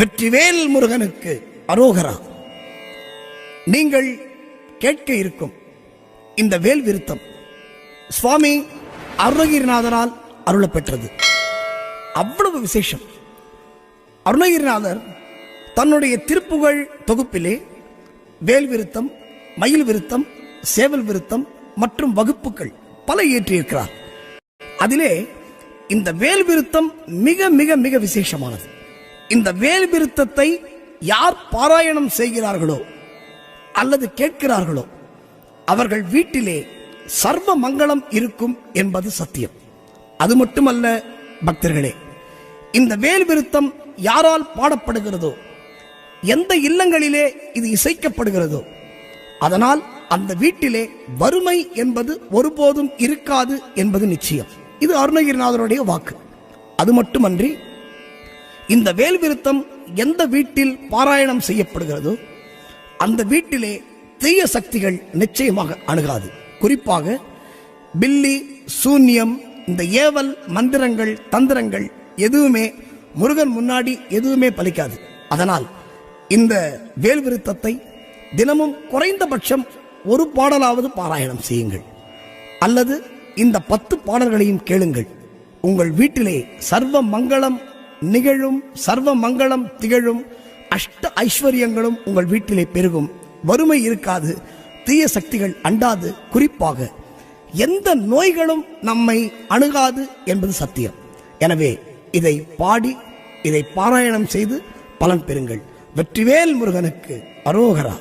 வெற்றிவேல் முருகனுக்கு அரோகரா நீங்கள் கேட்க இருக்கும் இந்த வேல் விருத்தம் சுவாமி அருணகிரிநாதரால் அருளப்பெற்றது. அவ்வளவு விசேஷம். அருணகிரிநாதர் தன்னுடைய திருப்புகழ் தொகுப்பிலே வேல் விருத்தம் மயில் விருத்தம் சேவல் விருத்தம் மற்றும் வகுப்புகள் பல இயற்றியிருக்கிறார் அதிலே இந்த வேல் விருத்தம் மிக மிக மிக விசேஷமானது. இந்த வேல் விருத்தத்தை யார் பாராயணம் செய்கிறார்களோ அல்லது கேட்கிறார்களோ அவர்கள் வீட்டிலே சர்வ மங்களம் இருக்கும் என்பது சத்தியம். அது மட்டுமல்ல பக்தர்களே இந்த வேல் விருத்தம் யாரால் பாடப்படுகிறதோ எந்த இல்லங்களிலே இது இசைக்கப்படுகிறதோ அதனால் அந்த வீட்டிலே வறுமை என்பது ஒருபோதும் இருக்காது என்பது நிச்சயம். இது அருணகிரிநாதருடைய வாக்கு. அது மட்டுமன்றி இந்த வேல் விருத்தம் எந்த வீட்டில் பாராயணம் செய்யப்படுகிறதோ அந்த வீட்டிலே தீய சக்திகள் நிச்சயமாக அணுகாது. குறிப்பாக பில்லி சூன்யம் இந்த ஏவல் மந்திரங்கள் தந்திரங்கள் எதுவுமே முருகன் முன்னாடி எதுவுமே பலிக்காது. அதனால் இந்த வேல் விருத்தத்தை தினமும் குறைந்தபட்சம் ஒரு பாடலாவது பாராயணம் செய்யுங்கள். அல்லது இந்த பத்து பாடல்களையும் கேளுங்கள். உங்கள் வீட்டிலே சர்வ மங்களம் நிகழும் சர்வ மங்களம் திகழும். அஷ்ட ஐஸ்வர்யங்களும் உங்கள் வீட்டிலே பெருகும். வறுமை இருக்காது தீய சக்திகள் அண்டாது குறிப்பாக எந்த நோய்களும் நம்மை அணுகாது என்பது சத்தியம். எனவே இதை பாடி இதை பாராயணம் செய்து பலன் பெறுங்கள். வெற்றிவேல் முருகனுக்கு அரோகரா.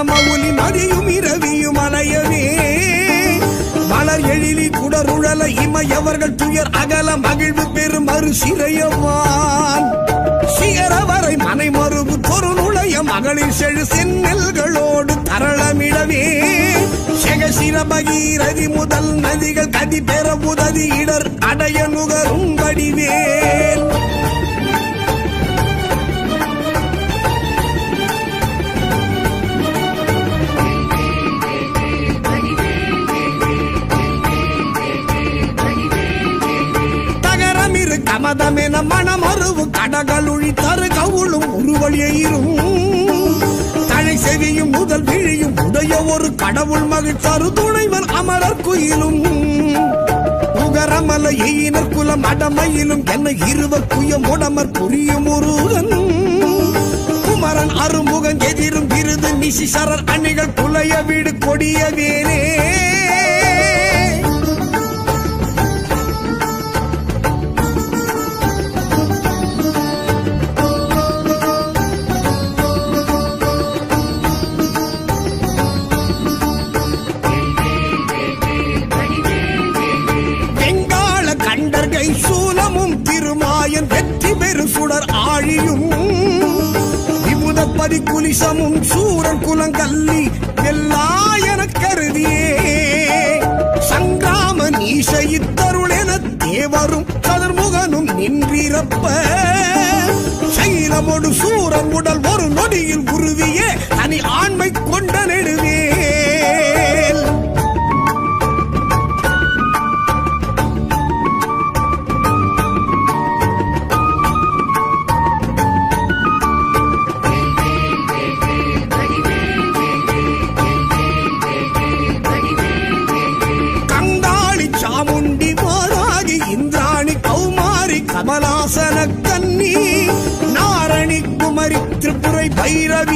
மவுலி பணமவுலி நதியும் இரவியும் அலையவே மலர் எழிலி குடருழல இமையவர்கள் துயர் அகல மகிழ்வு பெரும் மறு சிறையவான் சிகர வரை மனை மறுபு தொரு நுழைய மகளிர் செழு செந்நெல்களோடு தரளமிடவே. செகசிர பகீரதி முதல் நதிகள் கதி பெற உதவி இடர் அடைய நுகரும் வடிவேல். தகரமிரு கமதமென மணமருவு கடகளுழி தரு கவுளும் உருவழியும் தழை செவியும் முதல் விழியும் உடைய ஒரு கடவுள் மகிழ் தரு துணைவர் அமரர் குயிலும். உகரமல எயினர் குலம் அடமையிலும் என்ன இருவர் குயம் உடமர் புரியும் முருகன். குமரன் அருமுகன் எதிரும் விருது நிசிசரர் அணிகள் குலைய வீடு கொடிய வேலே. விஷமும் சூரன் குலங்கல்லி எல்லாயன கருதியே. சங்கிராம நீச என தேவரும் சதுர்முகனும் நின்றிரப்ப. சைலமொடு சூரன் உடல் ஒரு நொடியில் உருவியே. தனி ஆண்மை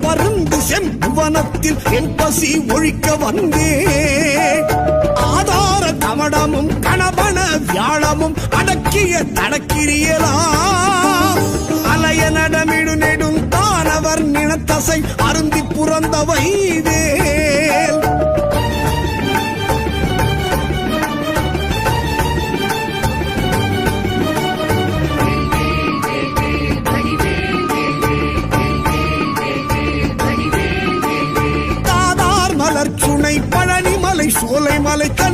பருந்து செம்புவனத்தில் என் பசி ஒழிக்க வந்தே. ஆதார கமடமும் கணபன வியாழமும் அடக்கிய தடக்கிரியலா. அலைய நடமிடு நெடும் தானவர் நினத்தசை அருந்தி புறந்தவை வைதே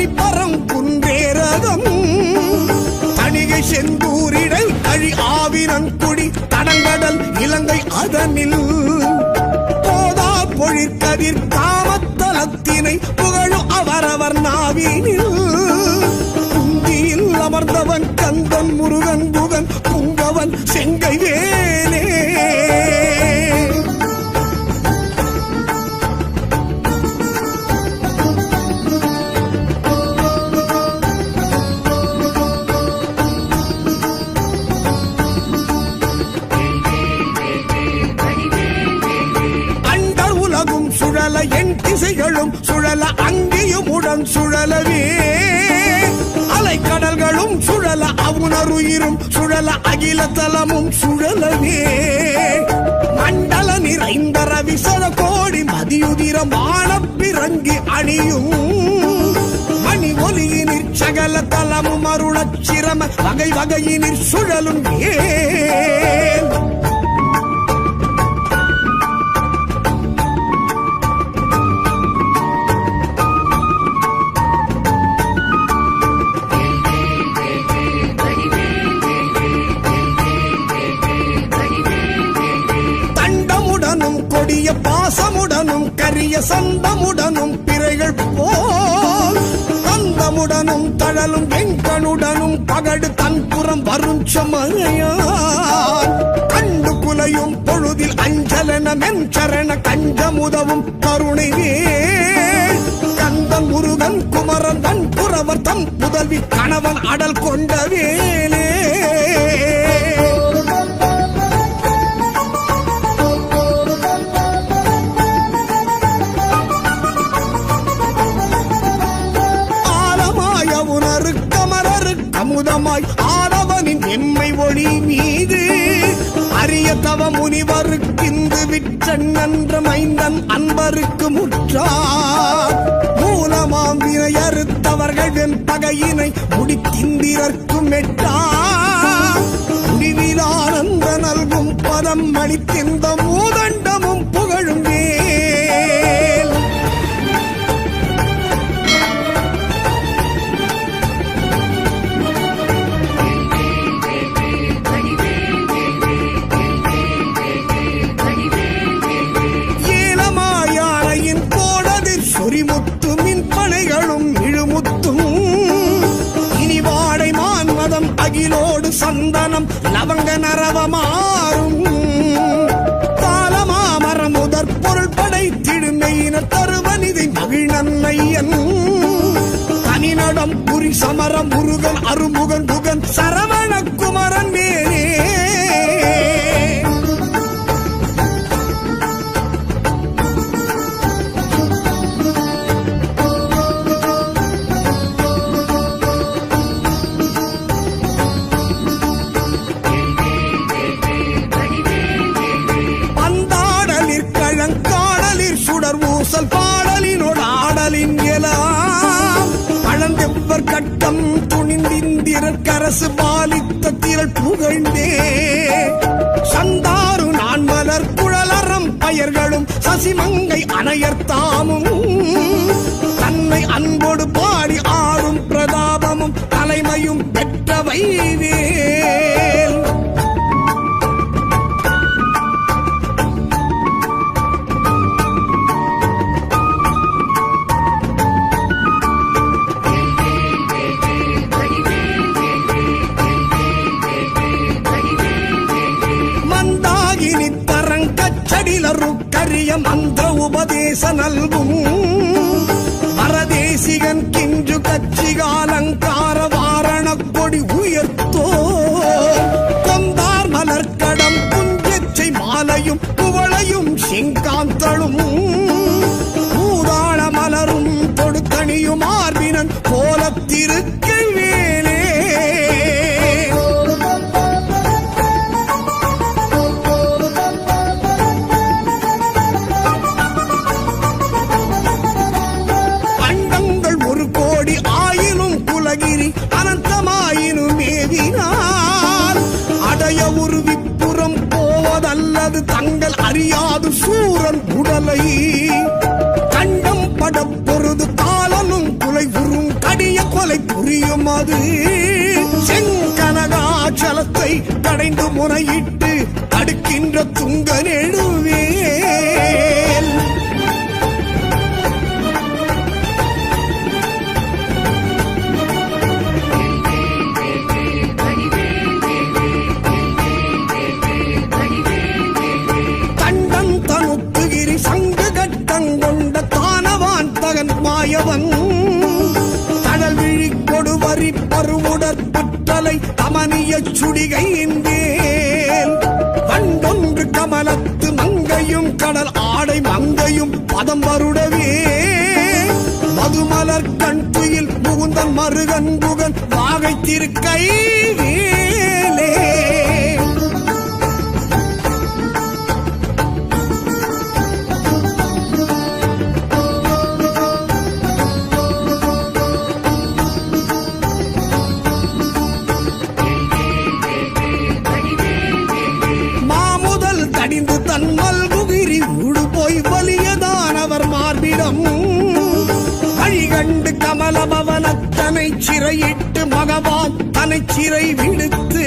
சோலைமலை தனிப்பரம் குன்றேரகம் தணிகை செந்தூரிடை கழி ஆவினங்குடி தடங்கடல் இலங்கை அதனில். போதா பொழிற்கதிர் காமத்தலத்தினை புகழும் அவரவர் நாவினில். குந்தியில் அமர்ந்தவன் கந்தன் முருகன் புகன் குங்கவன் செங்கை வேலே. சுழல அங்கேயும் உடன் சுழலவே. அலைக்கடல்களும் சுழல அவுணருயிரும் சுழல அகில தலமும் சுழலவே. மண்டல நிறைந்த ரவிசல கோடி மதியுதிரம் வானப்பிறங்கி அணியும். மணி ஒலியினிற் சகல தலமும் அருளச் சிரம வகை வகையினிற் சுழலும் ஏ பாசமுடனும் சந்தமுடனும் பிறைகள் போல் கந்தமுடனும் தழலும் வெங்கனுடனும் பகடு தன்புறம் வரும் சமரையான் கண்டு குலையும் பொழுதில் அஞ்சலன மென்சரண கஞ்சமுதவும் கருணை கந்தன் முருகன் குமரன் தன் புறவர் தம் புதல்வி கணவன் அடல் கொண்டவேல் தவ முனிவருக்கிந்து விற்றன் மைந்தன் அன்பருக்கு முற்றார். மூலமாம் வினையறுத்தவர்கள் வெண் பகையினை முடித்திந்திரர்க்கும் எட்டா முடிவிலானந்த நல்கும் பதம் அளித்திந்த மூதண்டமும் புரி முருகன் அருமுகன் புகன் சரவ அரசு பாலித்த திரள் புகழ்ந்தே. சந்தாரு நான் மலர் குழலறம் பயர்களும் சசிமங்கை அணையர்த்தாமும் தன்னை அன்போடு பாடி ஆடும் பிரதாபமும் தலைமையும் பெற்றவை கருக்கரிய மந்திர உபதேச நல்கும். பரதேசிகன் கிஞ்சு கச்சிகாலங்கார வாரண கொடி உயர்த்தோ கொந்தார் மலர்கடம் புஞ்சச்சை மாலையும் குவளையும் சிங்காந்தளும். பூதாள மலரும் தொடுத்தணியும் ஆர்வினன் கோல போவதல்லது தங்கள் அறியாது சூரன் உடலை. கண்டம் படப்பொருது பொருது காலனும் குலை உறும் கடிய கொலை புரியும் அது. செங்கனகாச்சலத்தை கடைந்து முறையிட்டு தடுக்கின்ற துங்க நெழுவே அருவுடற் பருவுடற் புற்றலை தமனிய சுடிகையின் மேல். கமலத்து மங்கையும் கடல் ஆடை மங்கையும் பதம் வருடவே. மதுமலர் கண் புயில் முகுந்தன் மருகன் புகன் வாகை திருக்கை வேலே. வழிகண்டு சிறையிட்டு மகவான் தனை சிறை விடுத்து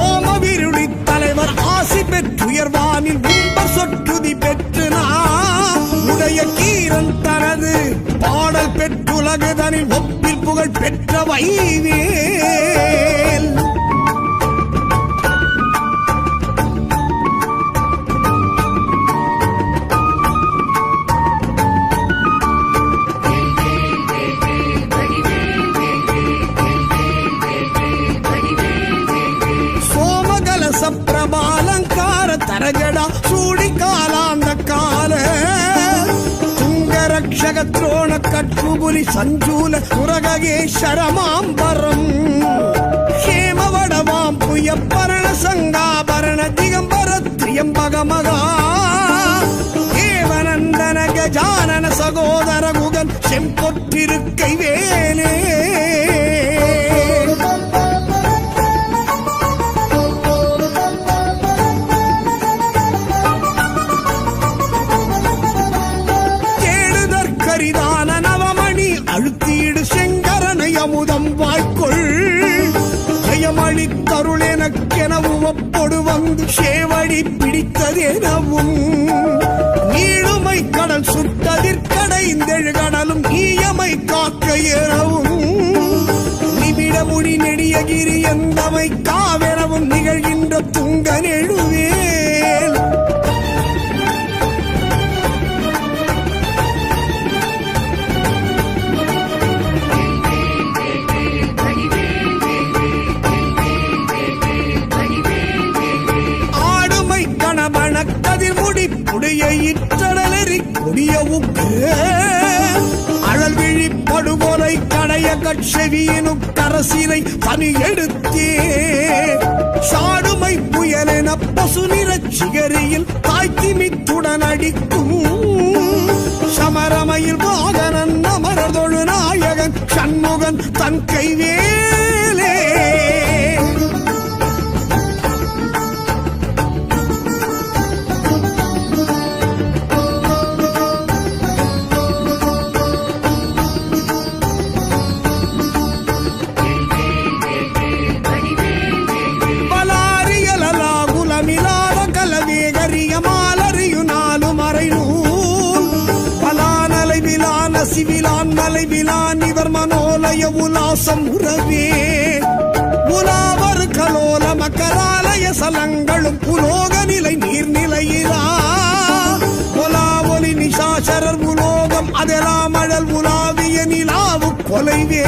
ஓமவிருளி தலைவர் ஆசி பெற்றுயர்வானில் உம்ப சொற்றுதி பெற்று நான் உடைய கீரன் தனது பாடல் பெற்றுலகுதனில் ஒப்பில் புகழ் பெற்ற வைவே துங்கரக்ஷக துரோண கட்புபுலி சஞ்சூல சுரகேஸ்வரமாம்பரம் ஹேமவடவாம் புய பரண சங்காபரண திகம்பர திரியம்பக மகா தேவநந்தன கஜானன சகோதர குகன் செம்பொற்றிருக்கை வேலே சேவடி பிடித்ததெனவும் நீளுமை கடல் சுட்டதிற்கடைந்தெழு கடலும் ஈயமை காக்க எனவும் நிமிட முடி நெடியகிரி எந்தமை காவெனவும் நிகழ்கின்ற தூ கதிர்முடி புடிய இற்றடலெறி கொடிய அழல் விழி கடைய கட்செவியினு கரசினை தனி எடுத்தே. சாடுமை புயலென பசு நிறச் சிகரியில் தாய்த்திமித்துடன் அடிக்கும். சமரமையில் வாகனன் அமரதொழு நாயகன் சண்முகன் தன் கைவேலே. மனோலய உலாசம் உறவே. உலாவர் கலோல மக்களாலய சலங்களும் புலோக நிலை நீர்நிலையிலா. உலா ஒலி நிஷாசரர் உலோகம் அதெல்லாம் அழல் உலாவிய நிலாவு கொலைவே.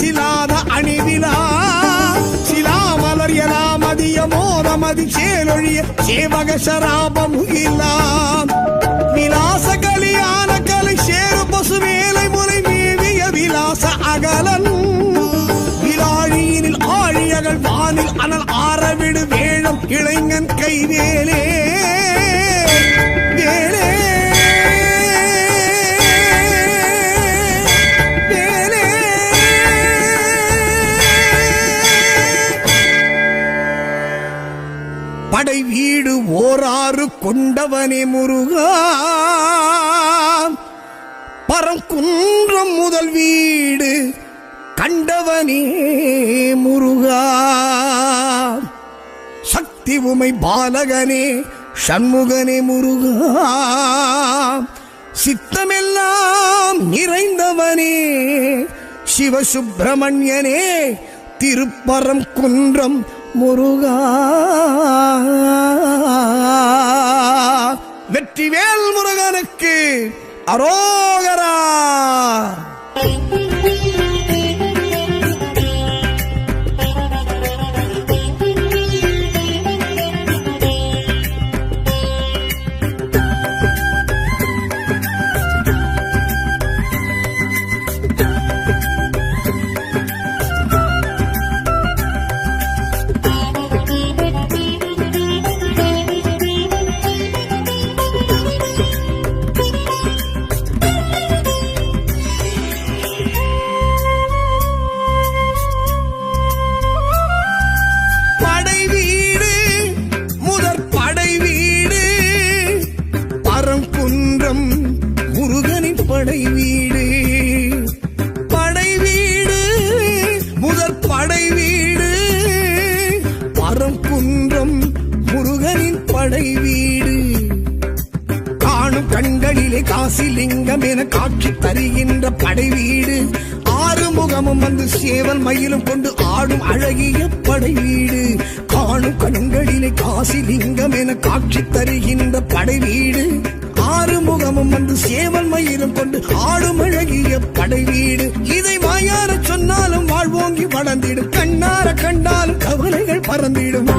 சிலாத அணிவிலா. சிலாமலர் எலா எலாமதிய மோதமதி சேலொழிய சேவக சராபம் இல்லாம் விலாச கலியான கலை சேரு பசு வேலை முறை மேவிய விலாச அகலன். விலாழியினில் ஆழியகள் வானில் அனல் ஆரவிடு வேழம் இளைஞன் கைவேலே ஓராறு கொண்டவனே முருகா. பரங்குன்றம் முதல் வீடு கண்டவனே முருகா. சக்தி உமை பாலகனே சண்முகனே முருகா. சித்தமெல்லாம் நிறைந்தவனே சிவசுப்பிரமணியனே திருப்பரம் குன்றம் முருகா. வெற்றிவேல் முருகனுக்கு அரோகரா. சங்கமம் வந்து சேவல் மயிலும் கொண்டு ஆடும் அழகிய படை வீடு. இதை வாயார சொன்னாலும் வாழ்வோங்கி வளர்ந்திடும். கண்ணார கண்டாலும் கவலைகள் பறந்திடும்.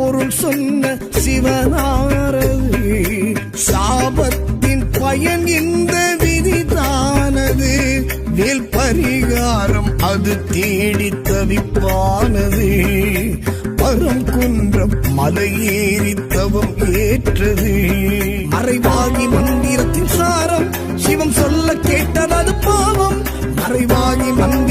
பொருள் சொன்ன சிவனாரது சாபத்தின் பயன் இந்த விதிதானது. வேல் பரிகாரம் அது தேடி தவிப்பானது. பரம் குன்றம் மலையேறி தவம் ஏற்றது. மறைவாகி மந்திரத்தின் சாரம் சிவம் சொல்ல கேட்டதது பாவம். மறைவாகி மந்திரத்தின்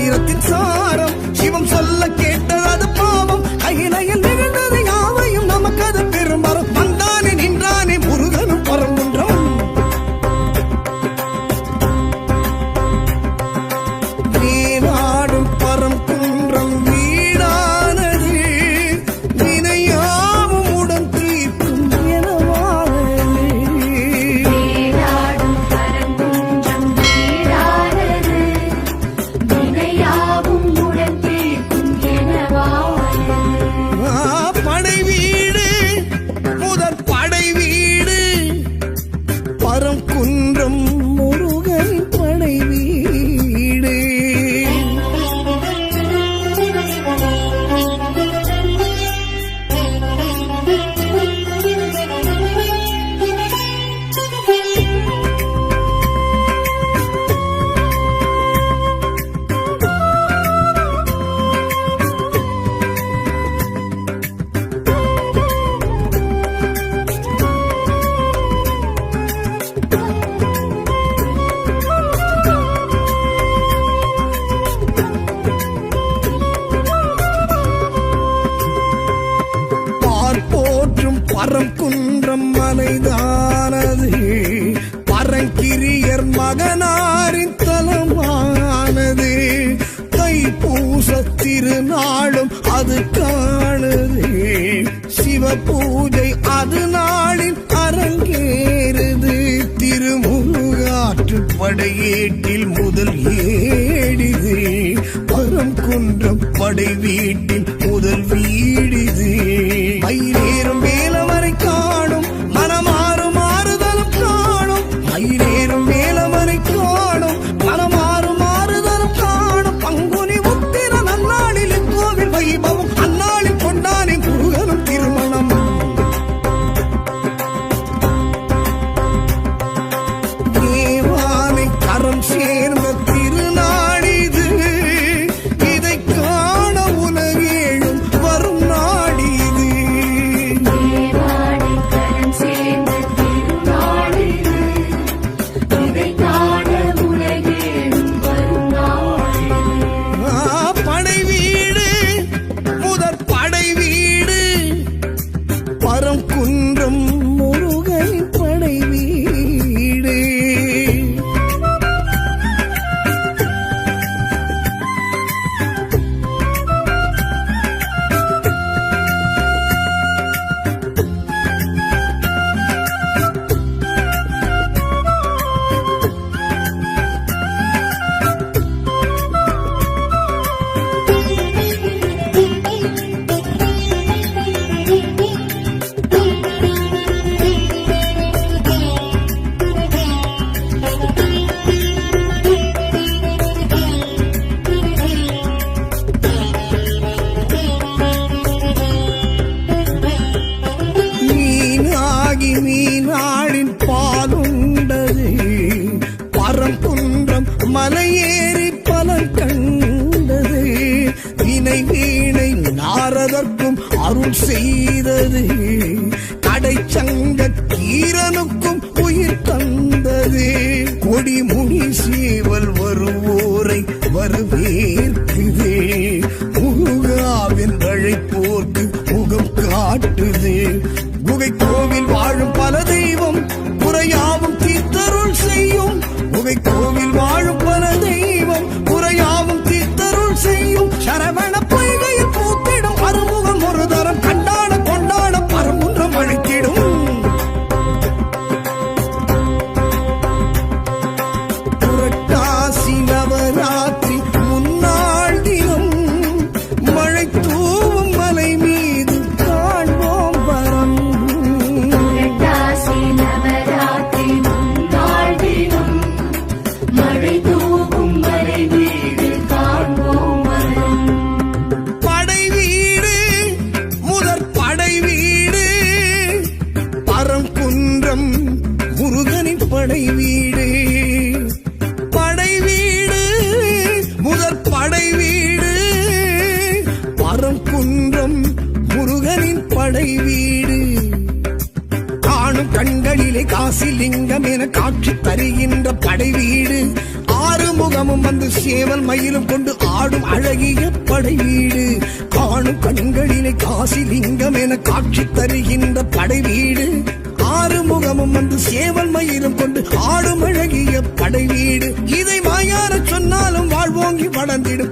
வீட்டில் முதல் ஏடிகள் பரம் குன்றம் படை வீட்டில் முதல் வீ நாரதற்கும் அருள் செய்தது. கடைச்சங்க கீரனுக்கும் உயிர் தந்தது. கொடிமுனி சீவல் வருவோரை வரவேற்குது. முருகாவின் அழைப்போர்க்கு முகம் காட்டுது. குகை கோவில் ஆடும் என்று சேவல் மயிலும் கொண்டு ஆடும் அழகிய படை வீடு. இதை மாயார சொன்னாலும் வாழ்வோங்கி வளர்ந்திடும்.